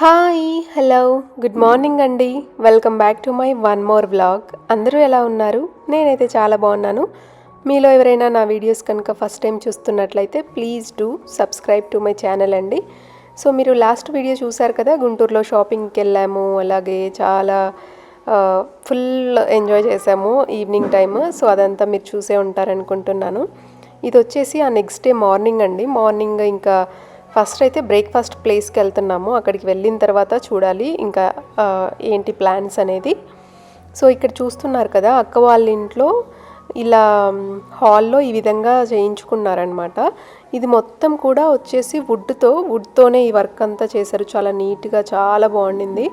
Hi hello good morning అండి. Welcome back to my one more vlog. అందరూ ఎలా ఉన్నారు? నేనైతే చాలా బాగున్నాను. మీలో ఎవరైనా నా వీడియోస్ కనుక ఫస్ట్ టైం చూస్తున్నట్లయితే please do subscribe to my channel అండి. సో మీరు లాస్ట్ వీడియో చూసారు కదా గుంటూరులో షాపింగ్కి వెళ్ళాము. అలాగే చాలా ఫుల్ ఎంజాయ్ చేసాము ఈవినింగ్ టైమ్. సో అదంతా మీరు చూసే ఉంటారనుకుంటున్నాను. ఇది వచ్చేసి ఆ నెక్స్ట్ డే మార్నింగ్ అండి. మార్నింగ్ ఇంకా ఫస్ట్ అయితే బ్రేక్ఫాస్ట్ ప్లేస్కి వెళ్తున్నాము అక్కడికి వెళ్ళిన తర్వాత చూడాలి ఇంకా ఏంటి ప్లాన్స్ అనేది. సో ఇక్కడ చూస్తున్నారు కదా అక్క వాళ్ళ ఇంట్లో ఇలా హాల్లో ఈ విధంగా చేయించుకున్నారనమాట ఇది మొత్తం కూడా వచ్చేసి వుడ్తో వుడ్తోనే ఈ వర్క్ అంతా చేశారు. చాలా నీట్గా చాలా బాగుండింది.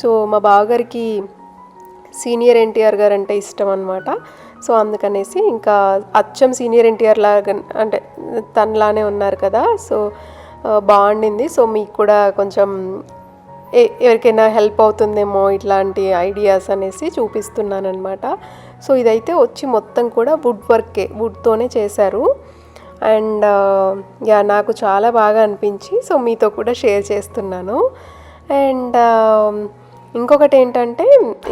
సో మా బావగారికి సీనియర్ ఎన్టీఆర్ గారు అంటే ఇష్టం అనమాట సో అందుకనేసి ఇంకా అచ్చం సీనియర్ ఎన్టీఆర్ లాగా అంటే తనలానే ఉన్నారు కదా. సో బాగుండింది. సో మీకు కూడా కొంచెం ఎవరికైనా హెల్ప్ అవుతుందేమో ఇట్లాంటి ఐడియాస్ అనేసి చూపిస్తున్నానమాట సో ఇదైతే వచ్చి మొత్తం కూడా వుడ్ వర్కే వుడ్తోనే చేశారు. అండ్ యా నాకు చాలా బాగా అనిపించి సో మీతో కూడా షేర్ చేస్తున్నాను. అండ్ ఇంకొకటి ఏంటంటే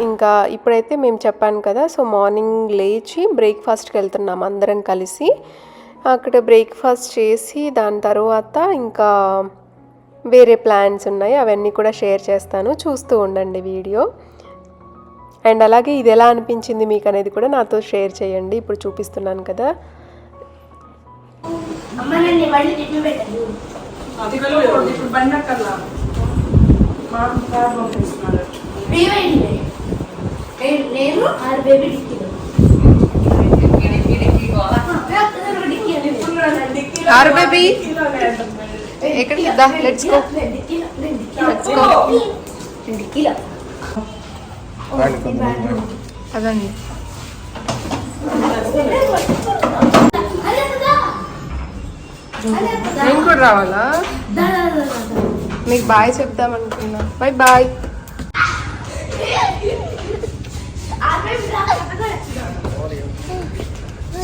ఇంకా ఇప్పుడైతే మేము చెప్పాను కదా సో మార్నింగ్ లేచి బ్రేక్ఫాస్ట్కి వెళ్తున్నాం అందరం కలిసి. అక్కడ బ్రేక్ఫాస్ట్ చేసి దాని తర్వాత ఇంకా వేరే ప్లాన్స్ ఉన్నాయి. అవన్నీ కూడా షేర్ చేస్తాను. చూస్తూ ఉండండి వీడియో అండ్ అలాగే ఇది ఎలా అనిపించింది మీకు అనేది కూడా నాతో షేర్ చేయండి. ఇప్పుడు చూపిస్తున్నాను కదా. నేను ఆరు బేబీ ఎక్కడికి? దా లెట్స్ గో go. డిక్కీలో అదండి. నేను కూడా రావాలా? మీకు బాయ్ చెప్దాం అనుకున్నా బాయ్ బాయ్.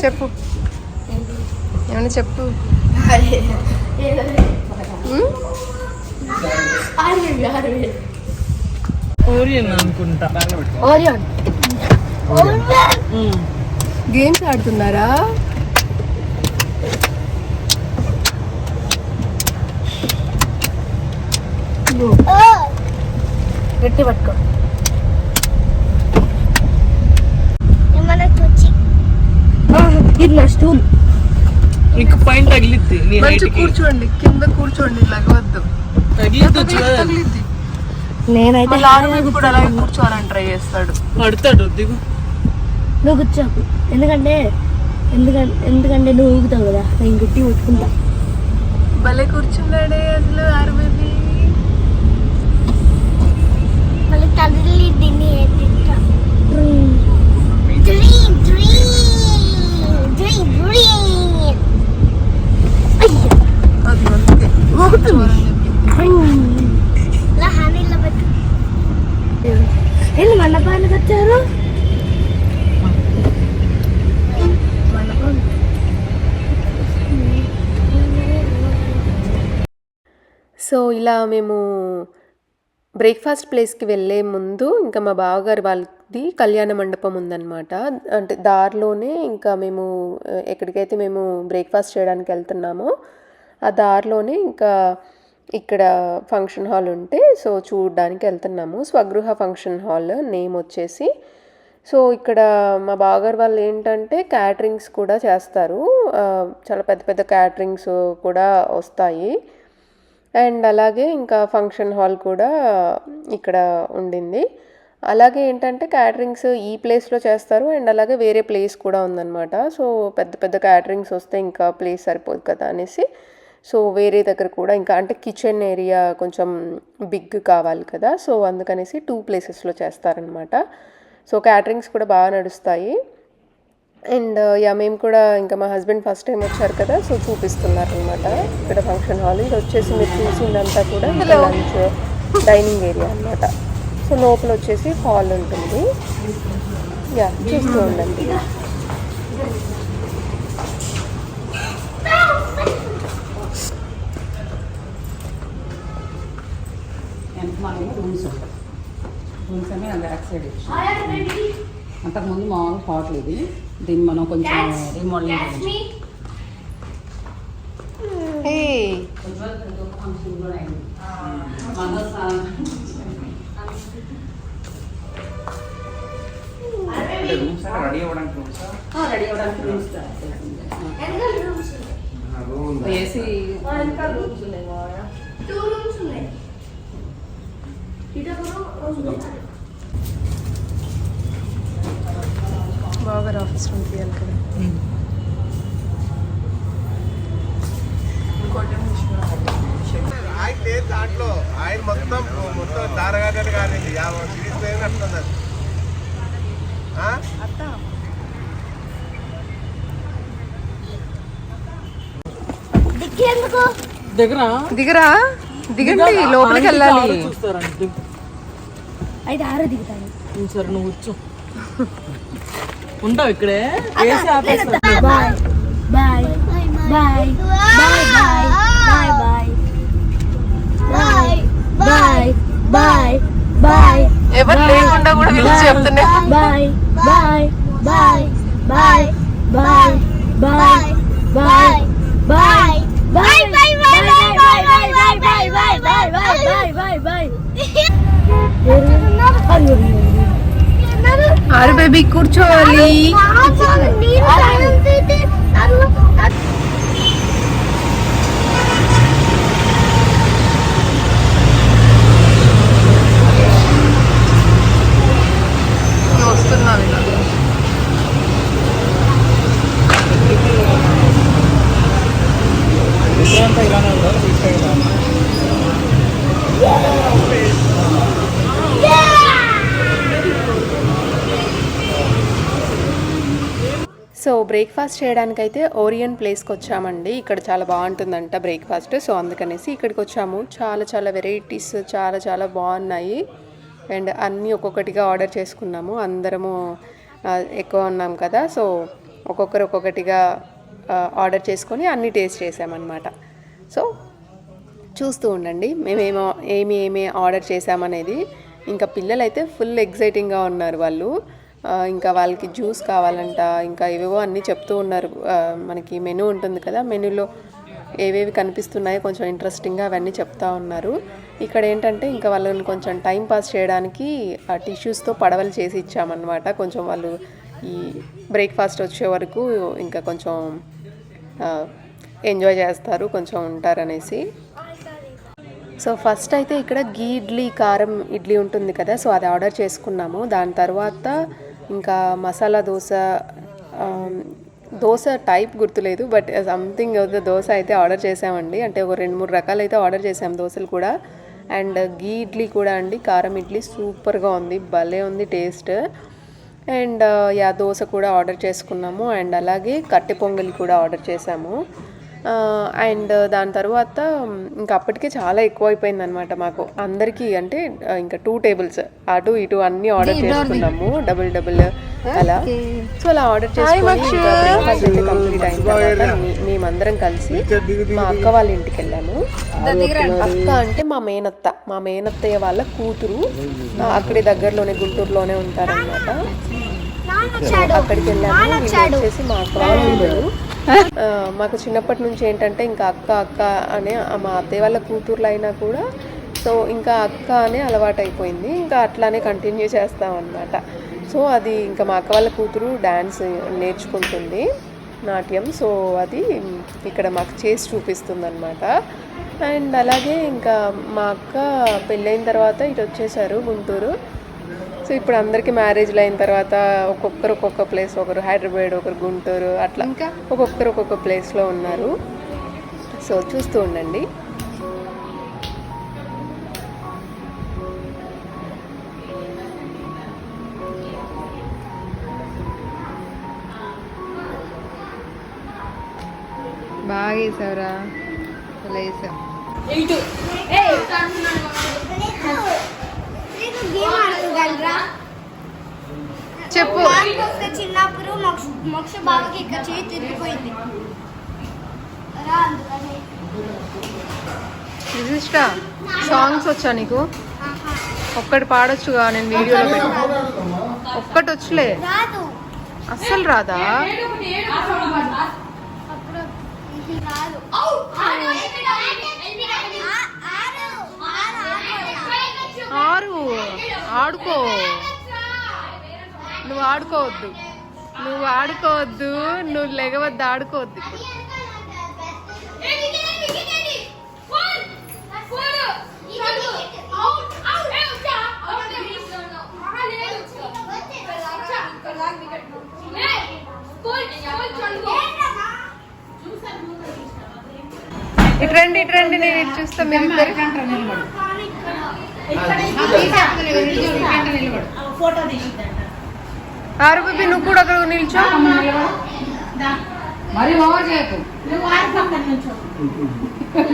చెప్పు. ఏమైనా చెప్పు? ఓరియన్ అనుకుంటా. ఓరియోన్. గేమ్స్ ఆడుతున్నారా? గట్టి పట్టుకో. ఇది నా స్టూల్. నీకు పైన తగిలిద్ది. నీ మంచి. కూర్చోండి కింద కూర్చోండి లగవద్దు. తగిలిద్దు తగిలిద్ది. నేనైతే వైపు కూడా అలాగే కూర్చోవాలని ట్రై చేస్తాడు. పడతాడు దిగు. నువ్వు కూర్చోకు ఎందుకంటే ఎందుకంటే ఎందుకంటే నువ్వు ఊగుతావు కదా నేను గట్టి పట్టుకుంటా భలే కూర్చున్నాడే అసలు ఇలా మేము బ్రేక్ఫాస్ట్ ప్లేస్కి వెళ్ళే ముందు ఇంకా మా బావగారు వాళ్ళది కళ్యాణ మండపం ఉందన్నమాట. అంటే దారిలోనే ఇంకా మేము ఎక్కడికైతే మేము బ్రేక్ఫాస్ట్ చేయడానికి వెళ్తున్నామో ఆ దారిలోనే ఇంకా ఇక్కడ ఫంక్షన్ హాల్ ఉంటే సో చూడడానికి వెళ్తున్నాము. స్వగృహ ఫంక్షన్ హాల్ నేమ్ వచ్చేసి. సో ఇక్కడ మా బావగారు వాళ్ళు ఏంటంటే క్యాటరింగ్స్ కూడా చేస్తారు. చాలా పెద్ద పెద్ద క్యాటరింగ్స్ కూడా వస్తాయి. అండ్ అలాగే ఇంకా ఫంక్షన్ హాల్ కూడా ఇక్కడ ఉండింది. అలాగే ఏంటంటే క్యాటరింగ్స్ ఈ ప్లేస్లో చేస్తారు అండ్ అలాగే వేరే ప్లేస్ కూడా ఉందన్నమాట. సో పెద్ద పెద్ద క్యాటరింగ్స్ వస్తే ఇంకా ప్లేస్ సరిపోదు కదా అనేసి. సో వేరే దగ్గర కూడా ఇంకా అంటే కిచెన్ ఏరియా కొంచెం బిగ్ కావాలి కదా. సో అందుకనేసి టూ ప్లేసెస్లో చేస్తారనమాట సో క్యాటరింగ్స్ కూడా బాగా నడుస్తాయి. అండ్ యా మేము కూడా ఇంకా మా హస్బెండ్ ఫస్ట్ టైం వచ్చారు కదా సో చూపిస్తున్నారు అనమాట ఇక్కడ ఫంక్షన్ హాల్. ఇది వచ్చేసి మీరు చూసిందంతా కూడా లంచ్ డైనింగ్ ఏరియా అన్నమాట సో లోపల వచ్చేసి హాల్ ఉంటుంది. యా చూస్తూ ఉండండి. అంతకుముందు మామూలు హోటల్ ఇది. de mono con de mono that's me. Hey. ¿Qué te ha బాగా ఆఫీస్ రూమ్ తీయాలి కదా. దాంట్లో. ఆయన మొత్తం మొత్తం దారగానే కానీ యాభై సిరీస్ అంటుంది దగ్గర? దిగరా? దిగండి లోపలికి వెళ్ళాలి. చూస్తారండి. అయితే ఆరో దిగుతాను సరే నువ్వు కూర్చో. ఉంటావు ఇక్కడే వేసి ఆపేస్తా bye bye bye bye bye bye bye bye bye bye ఎవరు లేకుండా కూడా పిలిచి చెప్తున్నా bye bye bye bye bye bye bye bye bye bye bye ఆరు బేబీ కూర్చోవాలి బ్రేక్ఫాస్ట్ చేయడానికైతే ఓరియన్ ప్లేస్కి వచ్చామండి. ఇక్కడ చాలా బాగుంటుందంట బ్రేక్ఫాస్ట్ సో అందుకనేసి ఇక్కడికి వచ్చాము. చాలా చాలా వెరైటీస్ చాలా చాలా బాగున్నాయి. అండ్ అన్నీ ఒక్కొక్కటిగా ఆర్డర్ చేసుకున్నాము. అందరము ఎక్కువ ఉన్నాం కదా. సో ఒక్కొక్కరు ఒక్కొక్కటిగా ఆర్డర్ చేసుకొని అన్నీ టేస్ట్ చేసామన్నమాట. సో చూస్తూ ఉండండి. మేమేమో ఏమి ఏమి ఆర్డర్ చేసామనేది. ఇంకా పిల్లలైతే ఫుల్ ఎగ్జైటింగ్గా ఉన్నారు వాళ్ళు. ఇంకా వాళ్ళకి జ్యూస్ కావాలంట ఇంకా ఏవేవో అన్నీ చెప్తూ ఉన్నారు. మనకి మెనూ ఉంటుంది కదా మెనూలో ఏవేవి కనిపిస్తున్నాయో కొంచెం ఇంట్రెస్టింగ్గా అవన్నీ చెప్తా ఉన్నారు. ఇక్కడ ఏంటంటే ఇంకా వాళ్ళని కొంచెం టైం పాస్ చేయడానికి ఆ టిష్యూస్తో పడవలు చేసి ఇచ్చామన్నమాట. కొంచెం వాళ్ళు ఈ బ్రేక్ఫాస్ట్ వచ్చే వరకు ఇంకా కొంచెం ఎంజాయ్ చేస్తారు కొంచెం ఉంటారనేసి. సో ఫస్ట్ అయితే ఇక్కడ గీ ఇడ్లీ కారం ఇడ్లీ ఉంటుంది కదా సో అది ఆర్డర్ చేసుకున్నాము. దాని తర్వాత ఇంకా మసాలా దోశ దోశ టైప్ గుర్తులేదు బట్ సంథింగ్ దోశ అయితే ఆర్డర్ చేసామండి అంటే ఒక రెండు మూడు రకాలు అయితే ఆర్డర్ చేసాం దోశలు కూడా. అండ్ గీ ఇడ్లీ కూడా అండి కారం ఇడ్లీ సూపర్గా ఉంది భలే ఉంది టేస్ట్. అండ్ యా దోశ కూడా ఆర్డర్ చేసుకున్నాము. అండ్ అలాగే కట్టె పొంగలి కూడా ఆర్డర్ చేసాము అండ్ దాని తర్వాత ఇంకా అప్పటికే చాలా ఎక్కువ అయిపోయింది అనమాట మాకు. అందరికీ అంటే ఇంకా టూ టేబుల్స్ అటు ఇటు అన్నీ ఆర్డర్ చేసుకున్నాము. డబుల్ డబుల్ అలా. సో అలా ఆర్డర్ చేసుకొని అయితే కంప్లీట్ అయిన తర్వాత మేమందరం కలిసి మా అక్క వాళ్ళ ఇంటికి వెళ్ళాము. అక్క అంటే మా మేనత్త. మా మేనత్తయ్య వాళ్ళ కూతురు. అక్కడే దగ్గరలోనే గుంటూరులోనే ఉంటారన్నమాట. అక్కడికి వెళ్ళాము. వీళ్ళు వచ్చేసి మా అక్క వాళ్ళు మాకు చిన్నప్పటి నుంచి ఏంటంటే ఇంకా అక్క అక్క అనే మా అత్తయ్య వాళ్ళ కూతుర్లు అయినా కూడా సో ఇంకా అక్క అనే అలవాటు అయిపోయింది ఇంకా అట్లానే కంటిన్యూ చేస్తాం అనమాట సో అది ఇంకా మా అక్క వాళ్ళ కూతురు డ్యాన్స్ నేర్చుకుంటుంది నాట్యం. సో అది ఇక్కడ మాకు చేసి చూపిస్తుంది అనమాట అండ్ అలాగే ఇంకా మా అక్క పెళ్ళైన తర్వాత ఇటు వచ్చేసారు గుంటూరు. సో ఇప్పుడు అందరికీ మ్యారేజ్లు అయిన తర్వాత ఒక్కొక్కరు ఒక్కొక్క ప్లేస్ ఒకరు హైదరాబాద్ ఒకరు గుంటూరు అట్లా ఇంకా? ఒక్కొక్కరు ఒక్కొక్క ప్లేస్లో ఉన్నారు. సో చూస్తూ ఉండండి. బాగా వేసావురా. అలా వేసావు? చెప్పు. చిన్నప్పుడు మోక్ష మోక్ష బావకి ఇక్కడ చేయి తిరిగిపోయింది. విశిష్ట సాంగ్స్ వచ్చా నీకు? ఒక్కటి పాడొచ్చుగా నేను వీడియోలో పెట్టి. ఒక్కటి వచ్చులే. రాదు. అస్సలు రాదా? అప్పుడు ఇది రాదు. ఆరు. ఆడుకో. నువ్వు ఆడుకోవద్దు. నువ్వు ఆడుకోవద్దు. నువ్వు లెగవద్దు ఆడుకోవద్దు ఇప్పుడు. ఇటు రండి ఇటు రండి నేను ఇటు చూస్తాను మీరు ఇద్దరు ఆరు బేబీ నువ్వు కూడా అక్కడ నిల్చో. మరి ఓవర్ చేయకు.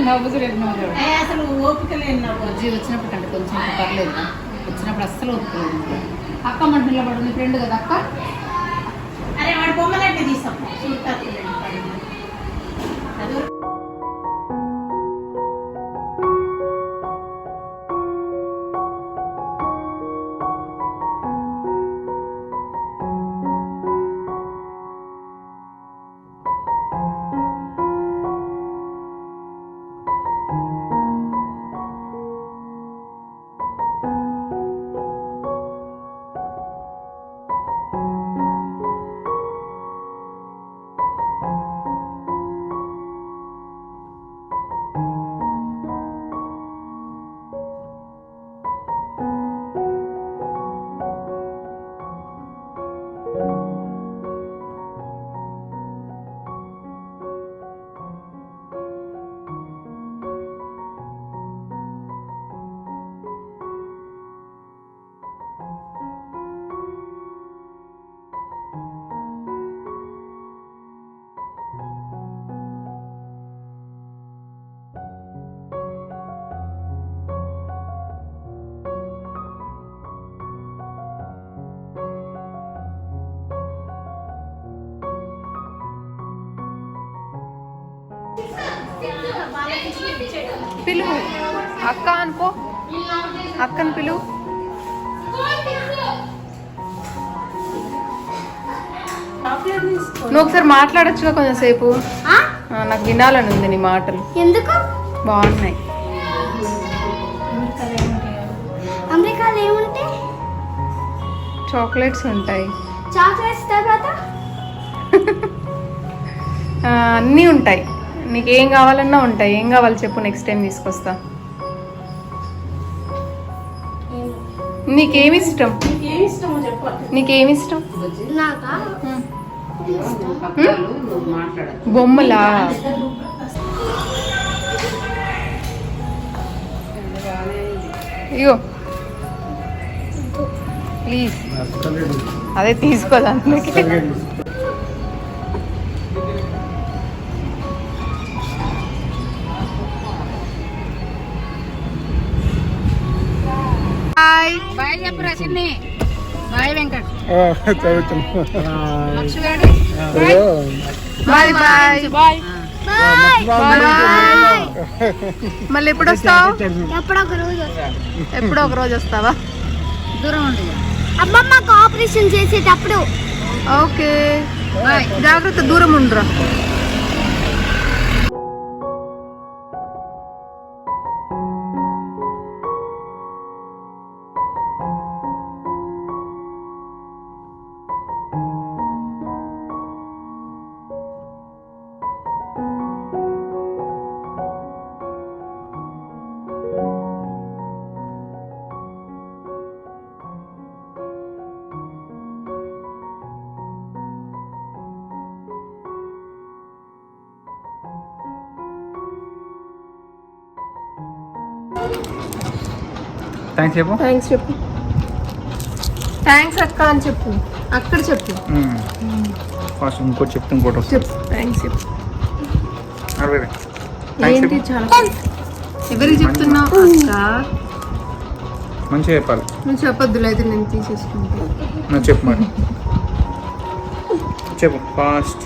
నవ్వుతూ రేపు నవ్వు అసలు ఓపిక లేని బుజ్జి వచ్చినప్పుడు కంటే కొంచెం పర్లేదు. వచ్చినప్పుడు అస్సలు ఒప్పుకోలేదు అక్క మంట నిలబడు నీ ఫ్రెండ్ కదా అక్క? అరే వాడి బొమ్మలంటే తీస్తాం. అక్క అనుకో. అక్కని పిలువు. నువ్వు ఒకసారి మాట్లాడొచ్చుగా కొంచెంసేపు. నాకు వినాలని ఉంది నీ మాటలు. ఎందుకు? బాగున్నాయి. అమెరికాలో చాక్లెట్స్ ఉంటాయి. చాక్లెట్స్ తర్వాత? ఆ, అన్నీ ఉంటాయి. నీకు ఏం కావాలన్నా ఉంటాయి. ఏం కావాలి చెప్పు నెక్స్ట్ టైం తీసుకొస్తా. నీకేమి ఇష్టం? నీకేమి ఇష్టం? బొమ్మలా? అయ్యో ప్లీజ్. అదే తీసుకోదు bye bye Venkat. Bye bye. Bye మళ్ళీ ఎప్పుడు వస్తావు? ఎప్పుడో ఒక రోజు వస్తా. ఎప్పుడో ఒక రోజు వస్తావా? దూరం ఉంది అమ్మమ్మకు ఆపరేషన్ చేసేటప్పుడు. ఓకే. బాయ్. జాగ్రత్త దూరం ఉండరా. థ్యాంక్స్ చెప్పు. థ్యాంక్స్ చెప్పు. థ్యాంక్స్ అక్క అని చెప్పు. అక్కడ చెప్పు. ఫస్ట్ ఇంకోటి చెప్తే ఇంకోటి చెప్పు. థ్యాంక్స్ చెప్పు. ఏంటి చాలా ఎవరికి చెప్తున్నావు అక్క? మంచిగా చెప్పాలి. నువ్వు చెప్పొద్దులే అయితే నేను తీసేసుకుంటా. నువ్వు చెప్పు మరి. చెప్పు ఫాస్ట్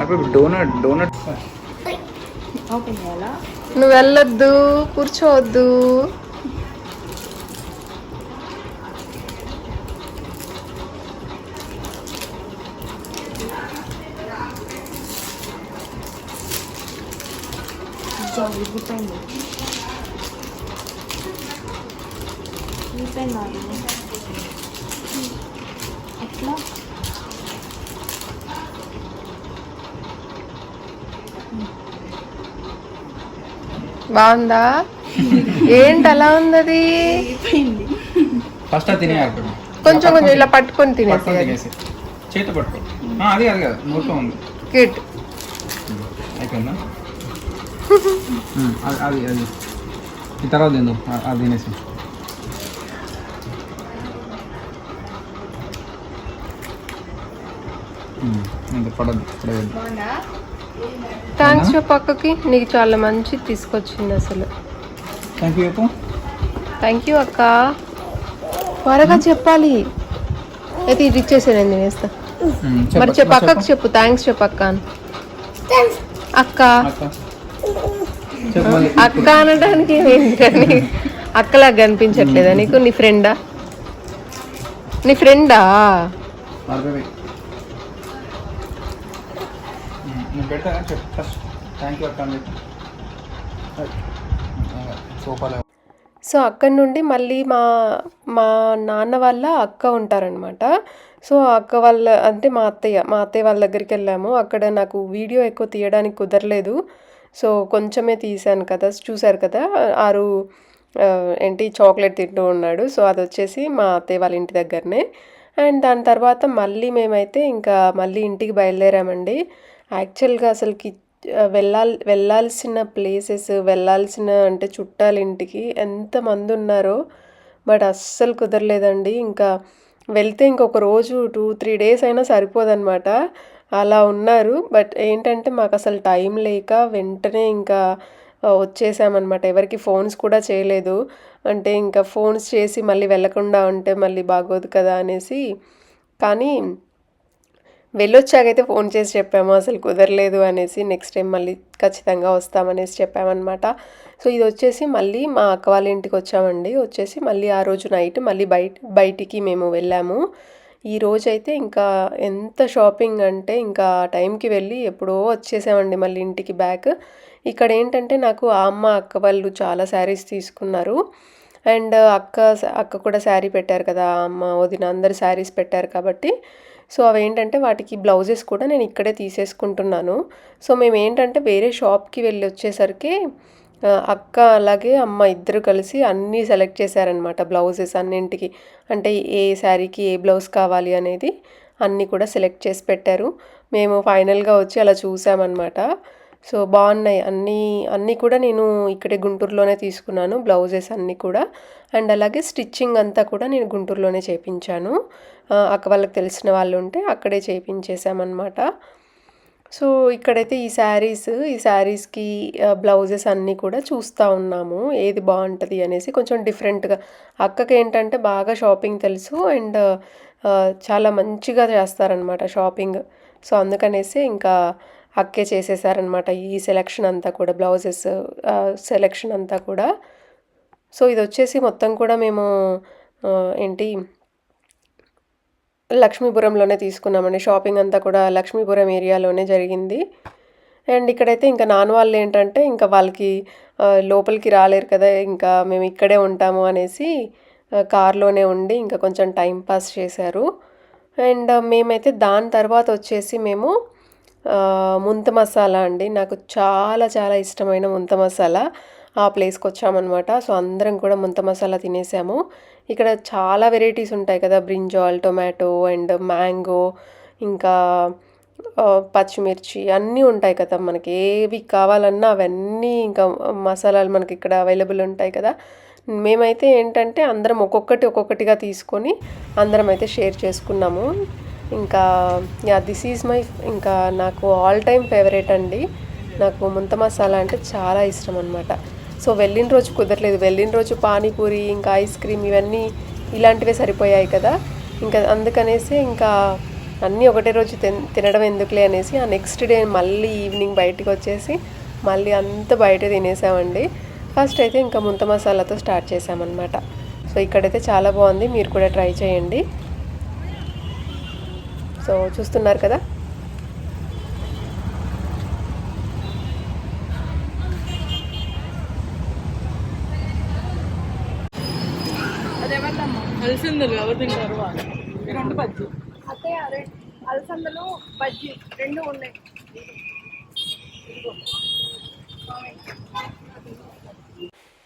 అప్పుడు డోనట్ డోనట్ నువ్వు వెళ్ళొద్దు కూర్చోవద్దు. బాగుందా? ఏంటి అలా ఉంది అది ఫస్ట్ తినే కొంచెం కొంచెం ఇలా పట్టుకొని తినేసి చేతి పట్టుకో. అది అది కదా ఉంది. కిట్ అయిపోయిందా? అది అది తర్వాత తిందు. అది తినేసి థ్యాంక్స్ పక్కకి నీకు చాలా మంచి తీసుకొచ్చింది అసలు. థ్యాంక్ యూ థ్యాంక్ యూ అక్క. త్వరగా చెప్పాలి. అయితే ఇది ఇచ్చేసాను నేను ఉమ్, మరి చెప్పు, చెప్పు. అక్కకి చెప్పు. థ్యాంక్స్ చెప్పు అక్క. అని అక్క. అక్క. అనడానికి ఏంటని అక్కలా కనిపించట్లేదా నీకు నీ ఫ్రెండా నీ ఫ్రెండా నేను పెడతా చెప్పు. ఫస్ట్ థ్యాంక్ యూ అక్క అని సోఫాలో సో అక్కడి నుండి మళ్ళీ మా మా నాన్న వాళ్ళ అక్క ఉంటారనమాట సో అక్క వాళ్ళ అంటే మా అత్తయ్య మా అత్తయ్య వాళ్ళ దగ్గరికి వెళ్ళాము. అక్కడ నాకు వీడియో ఎక్కువ తీయడానికి కుదరలేదు. సో కొంచెమే తీశాను కదా చూశారు కదా ఆరు ఏంటి చాక్లెట్ తింటూ ఉన్నాడు. సో అది వచ్చేసి మా అత్తయ్య వాళ్ళ ఇంటి దగ్గరనే. అండ్ దాని తర్వాత మళ్ళీ మేమైతే ఇంకా మళ్ళీ ఇంటికి బయలుదేరామండి. యాక్చువల్గా అసలుకి ఆ, వెళ్ళాల్ వెళ్ళాల్సిన ప్లేసెస్ వెళ్ళాల్సిన అంటే చుట్టాలింటికి ఎంతమంది ఉన్నారో బట్ అస్సలు కుదరలేదండి. ఇంకా వెళ్తే ఇంకొక రోజు టూ త్రీ డేస్ అయినా సరిపోదన్నమాట. అలా ఉన్నారు. బట్ ఏంటంటే మాకు అసలు టైం లేక వెంటనే ఇంకా వచ్చేసామన్నమాట. ఎవరికి ఫోన్స్ కూడా చేయలేదు. అంటే ఇంకా ఫోన్స్ చేసి మళ్ళీ వెళ్ళకుండా ఉంటే మళ్ళీ బాగోదు కదా అనేసి. కానీ వెళ్ళొచ్చాకైతే ఫోన్ చేసి చెప్పాము అసలు కుదరలేదు అనేసి నెక్స్ట్ టైం మళ్ళీ ఖచ్చితంగా వస్తామనేసి చెప్పామన్నమాట. సో ఇది వచ్చేసి మళ్ళీ మా అక్క వాళ్ళ ఇంటికి వచ్చామండి. వచ్చేసి మళ్ళీ ఆ రోజు నైట్ మళ్ళీ బయట బయటికి మేము వెళ్ళాము. ఈ రోజైతే ఇంకా ఎంత షాపింగ్ అంటే ఇంకా టైంకి వెళ్ళి ఎప్పుడో వచ్చేసామండి మళ్ళీ ఇంటికి బ్యాక్ ఇక్కడ ఏంటంటే నాకు ఆ అమ్మ అక్క వాళ్ళు చాలా శారీస్ తీసుకున్నారు. అండ్ అక్క అక్క కూడా శారీ పెట్టారు కదా అమ్మ వదిన అందరు శారీస్ పెట్టారు కాబట్టి సో అవి ఏంటంటే వాటికి బ్లౌజెస్ కూడా నేను ఇక్కడే తీసేసుకుంటున్నాను. సో మేము ఏంటంటే వేరే షాప్కి వెళ్ళి వచ్చేసరికి అక్క అలాగే అమ్మ ఇద్దరు కలిసి అన్నీ సెలెక్ట్ చేశారనమాట బ్లౌజెస్ అన్నింటికి. అంటే ఏ శారీకి ఏ బ్లౌజ్ కావాలి అనేది అన్నీ కూడా సెలెక్ట్ చేసి పెట్టారు. మేము ఫైనల్గా వచ్చి అలా చూసామన్నమాట. సో బాగున్నాయి. అన్నీ అన్నీ కూడా నేను ఇక్కడే గుంటూరులోనే తీసుకున్నాను బ్లౌజెస్ అన్నీ కూడా. అండ్ అలాగే స్టిచ్చింగ్ అంతా కూడా నేను గుంటూరులోనే చేయించాను అక్క వాళ్ళకి తెలిసిన వాళ్ళు ఉంటే అక్కడే చేయించేసామన్నమాట సో ఇక్కడైతే ఈ శారీస్ ఈ శారీస్కి బ్లౌజెస్ అన్నీ కూడా చూస్తూ ఉన్నాము. ఏది బాగుంటుంది అనేసి కొంచెం డిఫరెంట్గా. అక్కకి ఏంటంటే బాగా షాపింగ్ తెలుసు అండ్ చాలా మంచిగా చేస్తారనమాట షాపింగ్. సో అందుకనేసి ఇంకా అక్కే చేసేసారనమాట ఈ సెలెక్షన్ అంతా కూడా బ్లౌజెస్ సెలెక్షన్ అంతా కూడా. సో ఇది వచ్చేసి మొత్తం కూడా మేము ఏంటి లక్ష్మీపురంలోనే తీసుకున్నామండి. షాపింగ్ అంతా కూడా లక్ష్మీపురం ఏరియాలోనే జరిగింది. అండ్ ఇక్కడైతే ఇంకా నాన్న వాళ్ళు ఏంటంటే ఇంకా వాళ్ళకి లోపలికి రాలేరు కదా ఇంకా మేము ఇక్కడే ఉంటాము అనేసి కార్లోనే ఉండి ఇంకా కొంచెం టైం పాస్ చేశారు. అండ్ మేమైతే దాని తర్వాత వచ్చేసి మేము ముంత మసాలా అండి. నాకు చాలా చాలా ఇష్టమైన ముంత మసాలా ఆ ప్లేస్కి వచ్చామన్నమాట సో అందరం కూడా ముంత మసాలా తినేసాము. ఇక్కడ చాలా వెరైటీస్ ఉంటాయి కదా బ్రింజాల్ టొమాటో అండ్ మ్యాంగో ఇంకా పచ్చిమిర్చి అన్నీ ఉంటాయి కదా మనకి. ఏవి కావాలన్నా అవన్నీ ఇంకా మసాలాలు మనకి ఇక్కడ అవైలబుల్ ఉంటాయి కదా. మేమైతే ఏంటంటే అందరం ఒక్కొక్కటి ఒక్కొక్కటిగా తీసుకొని అందరం అయితే షేర్ చేసుకున్నాము. ఇంకా యా దిస్ ఈజ్ మై ఇంకా నాకు ఆల్ టైమ్ ఫేవరెట్ అండి. నాకు ముంత మసాలా అంటే చాలా ఇష్టం అనమాట సో వెళ్ళిన రోజు కుదరలేదు. వెళ్ళిన రోజు పానీపూరి ఇంకా ఐస్ క్రీమ్ ఇవన్నీ ఇలాంటివే సరిపోయాయి కదా. ఇంకా అందుకనేసి ఇంకా అన్నీ ఒకటే రోజు తిన్ తినడం ఎందుకులే అనేసి ఆ నెక్స్ట్ డే మళ్ళీ ఈవినింగ్ బయటికి వచ్చేసి మళ్ళీ అంత బయట తినేసామండి. ఫస్ట్ అయితే ఇంకా ముంత మసాలాతో స్టార్ట్ చేసామన్నమాట. సో ఇక్కడైతే చాలా బాగుంది. మీరు కూడా ట్రై చేయండి. సో చూస్తున్నారు కదా. ఎవరు తింటారు? ఈ రెండు బజ్జీ అదే అలసందలు బజ్జీ రెండు ఉన్నాయి.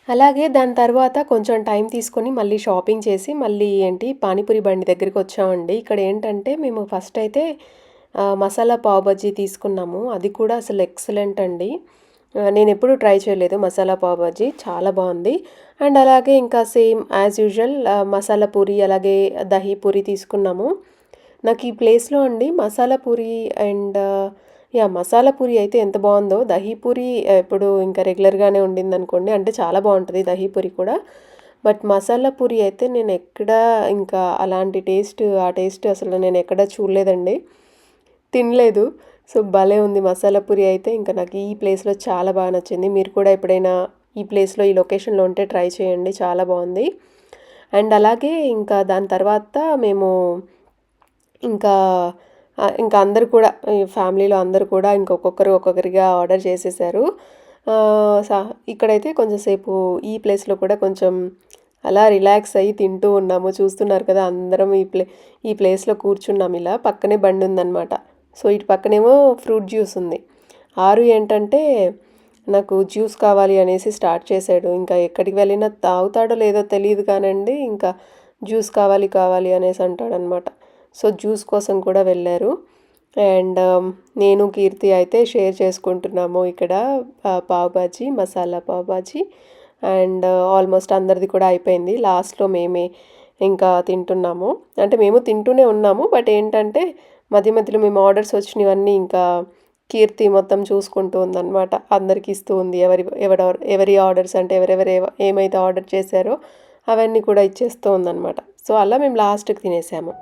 అలాగే దాని తర్వాత కొంచెం టైం తీసుకొని మళ్ళీ షాపింగ్ చేసి మళ్ళీ ఏంటి పానీపూరి బండి దగ్గరికి వచ్చామండి. ఇక్కడ ఏంటంటే మేము ఫస్ట్ అయితే మసాలా పావు బజ్జీ తీసుకున్నాము. అది కూడా అసలు ఎక్సలెంట్ అండి. నేను ఎప్పుడు ట్రై చేయలేదు మసాలా పావ్ బజ్జీ. చాలా బాగుంది. అండ్ అలాగే ఇంకా same as usual masala puri అలాగే దహీ పూరి తీసుకున్నాము. నాకు ఈ ప్లేస్లో అండి మసాలా పూరి అండ్ యా మసాలా పూరి అయితే ఎంత బాగుందో. దహీ పూరి ఇప్పుడు ఇంకా రెగ్యులర్గానే ఉండింది అనుకోండి అంటే చాలా బాగుంటుంది దహీ పూరి కూడా. బట్ మసాలా పూరి అయితే నేను ఎక్కడ ఇంకా అలాంటి టేస్ట్ ఆ టేస్ట్ అసలు నేను ఎక్కడ చూడలేదండి. తినలేదు. సో భలే ఉంది మసాలా పూరి అయితే. ఇంకా నాకు ఈ ప్లేస్లో చాలా బాగా నచ్చింది. మీరు కూడా ఎప్పుడైనా ఈ ప్లేస్లో ఈ లొకేషన్లో ఉంటే ట్రై చేయండి. చాలా బాగుంది. అండ్ అలాగే ఇంకా దాని తర్వాత మేము ఇంకా ఇంకా అందరు కూడా ఈ ఫ్యామిలీలో అందరు కూడా ఇంకొక్కొక్కరు ఒక్కొక్కరిగా ఆర్డర్ చేసేసారు. ఆ, సా- ఇక్కడైతే కొంచెంసేపు ఈ ప్లేస్లో కూడా కొంచెం అలా రిలాక్స్ అయ్యి తింటూ ఉన్నాము. చూస్తున్నారు కదా అందరం ఈ ప్లే ఈ ప్లేస్లో కూర్చున్నాం ఇలా. పక్కనే బండి ఉందన్నమాట. సో ఇటు పక్కనేమో ఫ్రూట్ జ్యూస్ ఉంది. ఆరు ఏంటంటే నాకు జ్యూస్ కావాలి అనేసి స్టార్ట్ చేశాడు. ఇంకా ఎక్కడికి వెళ్ళినా తాగుతాడో లేదో తెలియదు కానండి ఇంకా జ్యూస్ కావాలి కావాలి అనేసి అంటాడనమాట సో జ్యూస్ కోసం కూడా వెళ్ళారు. అండ్ um, నేను కీర్తి అయితే షేర్ చేసుకుంటున్నాము ఇక్కడ pav bhaji masala pav bhaji and uh, almost అందరిది కూడా అయిపోయింది. లాస్ట్లో మేమే ఇంకా తింటున్నాము. అంటే మేము తింటూనే ఉన్నాము బట్ ఏంటంటే మధ్య మధ్యలో మేము ఆర్డర్స్ వచ్చినవన్నీ ఇంకా కీర్తి మొత్తం చూసుకుంటూ ఉందన్నమాట. అందరికి ఇస్తూ ఉంది. ఎవరి ఎవడ ఎవరి ఆర్డర్స్ అంటే ఎవరెవరు ఏమైతే ఆర్డర్ చేశారో అవన్నీ కూడా ఇచ్చేస్తూ ఉందన్నమాట. సో అలా మేము లాస్ట్కి తినేసాము.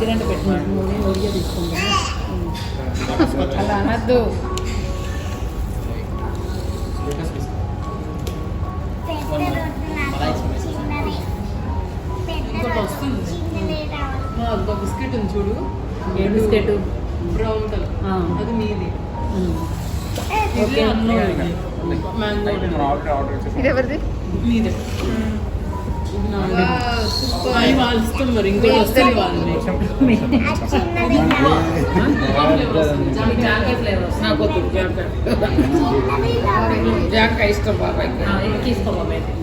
దగ్గరంటే పెట్టిన ఒడిగా తీసుకుంటాం అలా అనద్దు. వస్తుంది. అదొక బిస్కెట్ ఉంది చూడు. ఏ బిస్కెట్? Brown colour. అది మీది. ఇది ఎవరిది మీదే. వాళ్ళు ఇష్టం మరి ఇంకోటి వస్తుంది ఫ్లేవర్ నాకు వద్దు జాంకాయ జాంకాయ ఇష్టం బాబాయ్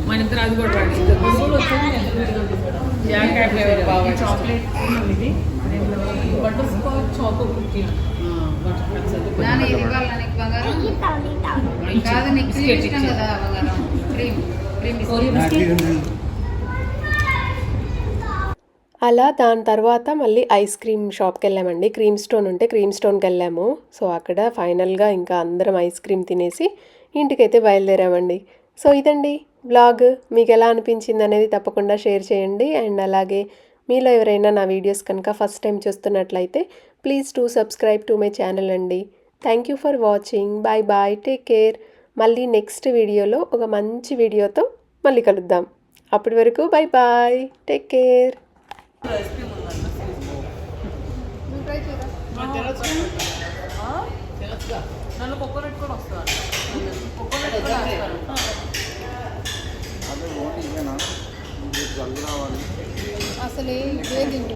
మన ఇద్దరు అది కూడా జాంకాయ ఫ్లేవర్ బాగా చాక్లెట్ ఇది బటర్ స్కాచ్ ఇది ఇవ్వాలి నీకు బంగారం కాదు నీకు క్రీమ్ ఇష్టం కదా బంగారం క్రీమ్ క్రీమ్ ఇష్టం అలా దాని తర్వాత మళ్ళీ ఐస్ క్రీమ్ షాప్కి వెళ్ళామండి క్రీమ్ స్టోన్ ఉంటే క్రీమ్ స్టోన్కి వెళ్ళాము సో అక్కడ ఫైనల్గా ఇంకా అందరం ఐస్ క్రీమ్ తినేసి ఇంటికైతే బయలుదేరామండి. సో ఇదండి బ్లాగ్. మీకు ఎలా అనిపించింది అనేది తప్పకుండా షేర్ చేయండి. అండ్ అలాగే మీలో ఎవరైనా నా వీడియోస్ కనుక ఫస్ట్ టైం చూస్తున్నట్లయితే please to subscribe to my channel అండి. Thank you for watching. Bye bye. Take care. మళ్ళీ నెక్స్ట్ వీడియోలో ఒక మంచి వీడియోతో మళ్ళీ కలుద్దాం. అప్పటి వరకు bye bye. Take care ice cream ఉందంట తెలుసుగా నన్ను కోకోనట్ కూడా వస్తుంది కోకోనట్ కూడా వేస్తారు అసలు